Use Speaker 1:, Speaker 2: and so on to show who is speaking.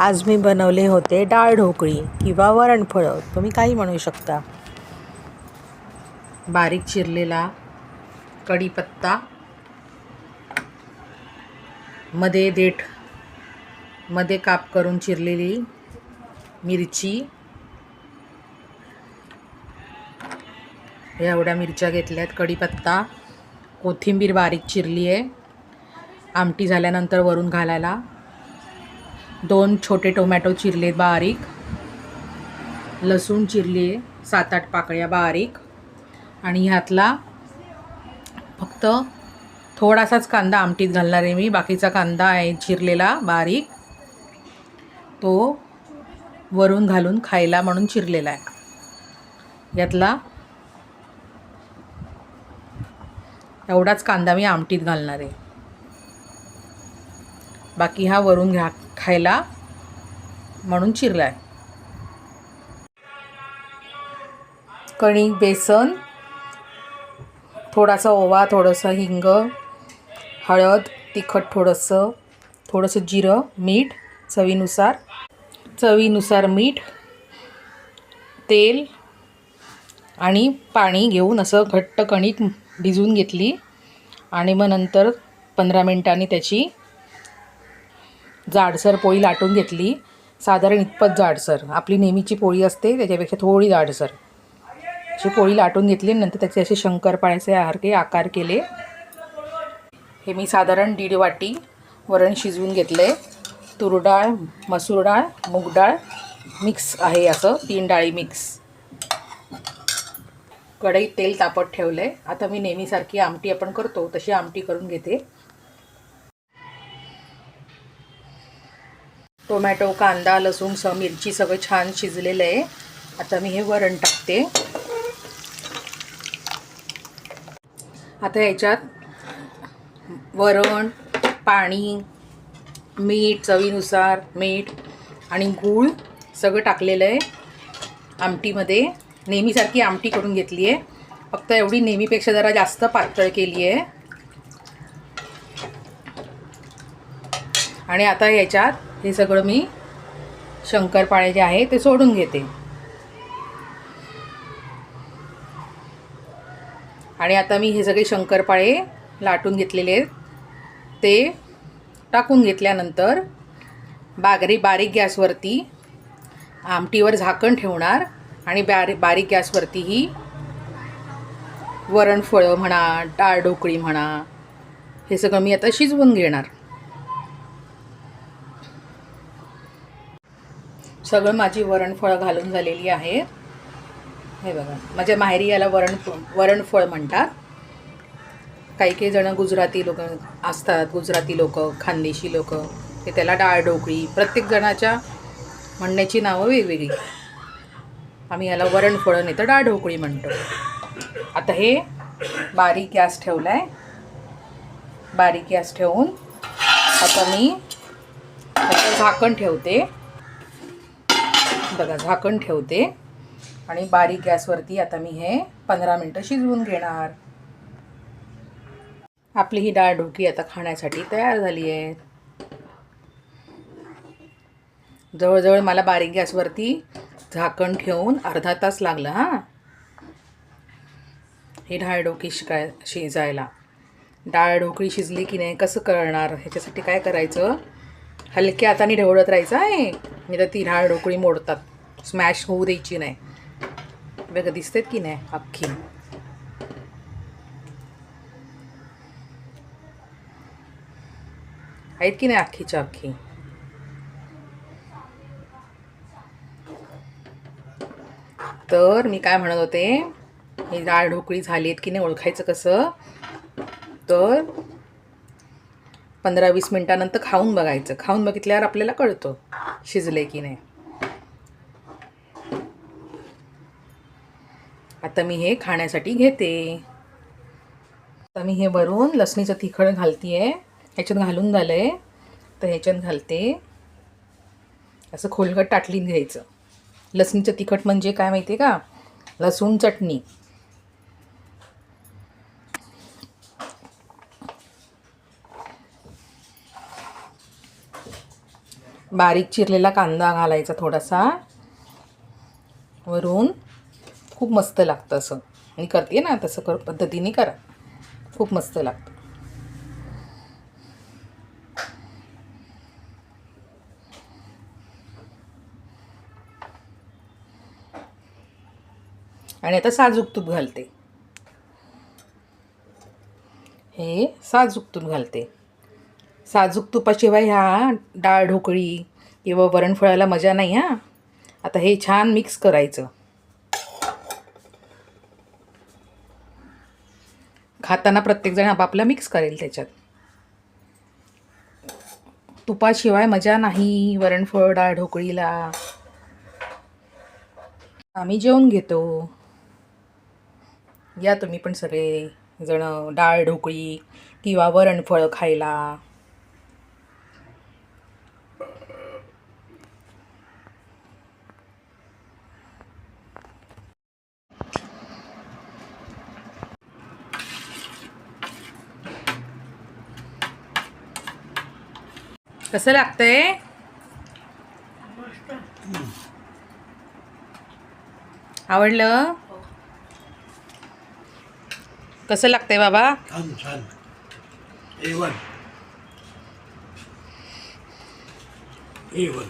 Speaker 1: आज मी बनवले होते डाळ ढोकळी किंवा वरणफळं तुम्ही काही म्हणू शकता. बारीक चिरलेला कढीपत्ता मध्ये देठमध्ये काप करून चिरलेली मिरची एवढ्या मिरच्या घेतल्यात. कढीपत्ता कोथिंबीर बारीक चिरली आहे आमटी झाल्यानंतर वरून घालायला दोन छोटे टोमॅटो चिरले बारीक लसूण चिरली आहे सात आठ पाकळ्या बारीक आणि ह्यातला फक्त थोडासाच कांदा आमटीत घालणार आहे मी. बाकीचा कांदा आहे चिरलेला बारीक. तो वरून घालून खायला म्हणून चिरलेला आहे. यातला एवढाच कांदा मी आमटीत घालणार आहे. बाकी हा वरून घ्या खायला म्हणून चिरला आहे कणिक बेसन थोडासा ओवा थोडंसं हिंग हळद तिखट थोडंसं थोडंसं जिरं मीठ चवीनुसार चवीनुसार मीठ तेल आणि पाणी घेऊन असं घट्ट कणिक भिजवून घेतली आणि मग नंतर पंधरा मिनटांनी त्याची जाडसर पोळी लाटून घेतली. साधारण इतपत जाडसर. आपली नेहमीची पोळी असते त्याच्यापेक्षा थोडी जाडसर. अशी पोळी लाटून घेतली नंतर त्याचे असे शंकरपाळ्याचे आरके आकार केले. हे मी साधारण दीड वाटी वरण शिजवून घेतलं. तूर डाळ मसूर डाळ मूग डाळ मिक्स आहे असं तीन डाळी मिक्स. कढईत तेल तापत ठेवलं. आहे आता मी नेहमीसारखी आमटी आपण करतो तशी आमटी करून घेते. टोमॅटो कांदा लसूण स मिरची सगळं छान शिजलेलं आहे. आता मी हे वरण टाकते. आता याच्यात वरण पाणी मीठ चवीनुसार मीठ आणि गूळ सगळं टाकलेलं आहे. आमटीमध्ये नेहमीसारखी आमटी करून घेतली आहे. फक्त एवढी नेहमीपेक्षा जरा जास्त पातळ केली आहे. आणि आता याच्यात हे सगळं मी शंकरपाळे जे आहे ते सोडून घेते. आणि आता मी हे सगळे शंकरपाळे लाटून घेतलेले आहेत. ते टाकून घेतल्यानंतर बागरी बारीक गॅसवरती आमटीवर झाकण ठेवणार आणि बारी बारीक गॅसवरती ही वरणफळं म्हणा डाळ ढोकळी म्हणा हे सगळं मी आता शिजवून घेणार. सगळं माझी वरणफळं घालून झालेली आहे. हे बघा माझ्या माहेरी याला वरण वरणफळ म्हणतात. काही काही जणं गुजराती लोक असतात गुजराती लोक खानदेशी लोक. ते त्याला डाळ ढोकळी प्रत्येक जणाच्या म्हणण्याची नावं वेगवेगळी. आम्ही याला वरणफळं नाही तर डाळ ढोकळी म्हणतो. आता हे बारीक गॅस ठेवला आहे बारीक गॅस ठेवून आता मी झाकण ठेवते. बघा झाकण ठेवते. आणि बारीक गॅसवरती आता मी हे पंधरा मिनटं शिजवून घेणार. आपली ही डाळ ढोकी आता खाण्यासाठी तयार झाली आहे. जवळजवळ मला बारीक गॅसवरती झाकण ठेवून अर्धा तास लागला हां. ही डाळ ढोकी शिकाय शिजायला. डाळ ढोकळी शिजली की नाही कसं करणार? ह्याच्यासाठी काय करायचं? हलक्या हाताने ढवळत राहायचं आहे. मी तर ती डाळ ढोकळी मोडतात. स्मॅश होऊ द्यायची नाही. बघा दिसतेत की नाही अख्खी? आहेत की नाही अख्खीच्या अख्खी? तर मी काय म्हणत होते ही डाळ ढोकळी झाली आहेत की नाही ओळखायचं कसं? तर पंधरा वीस मिनटानंतर खाऊन बघायचं. खाऊन बघितल्यावर आपल्याला कळतं शिजले की नाही. आता मी हे खाण्यासाठी घेते. आता मी हे वरून लसणीचं तिखट घालते आहे ह्याच्यात घालून झालं आहे तर ह्याच्यात घालते. असं खोलगट टाटलीत घ्यायचं. लसणीचं तिखट म्हणजे काय माहिती आहे का? लसूण चटणी. बारीक चिरलेला कांदा घालायचा थोडासा. वरून खूप मस्त लागतं असं. मी करते ना तसं कर पद्धतीने करा. खूप मस्त लागतं. आणि आता साजूक तूप घालते. हे साजूक तूप घालते. साजूक तुपाशिवाय ह्या डाळ ढोकळी किंवा वरणफळाला मजा नाही हां. आता हे छान मिक्स करायचं. खाताना प्रत्येकजण आपापला मिक्स करेल त्याच्यात. तुपाशिवाय मजा नाही वरणफळ डाळ ढोकळीला. आम्ही जेवून घेतो. या तुम्ही पण सगळे जण डाळ ढोकळी किंवा वरणफळ खायला. कसं लागतंय? आवडलं? कसं लागतंय बाबा?
Speaker 2: छान छान. A one. A one.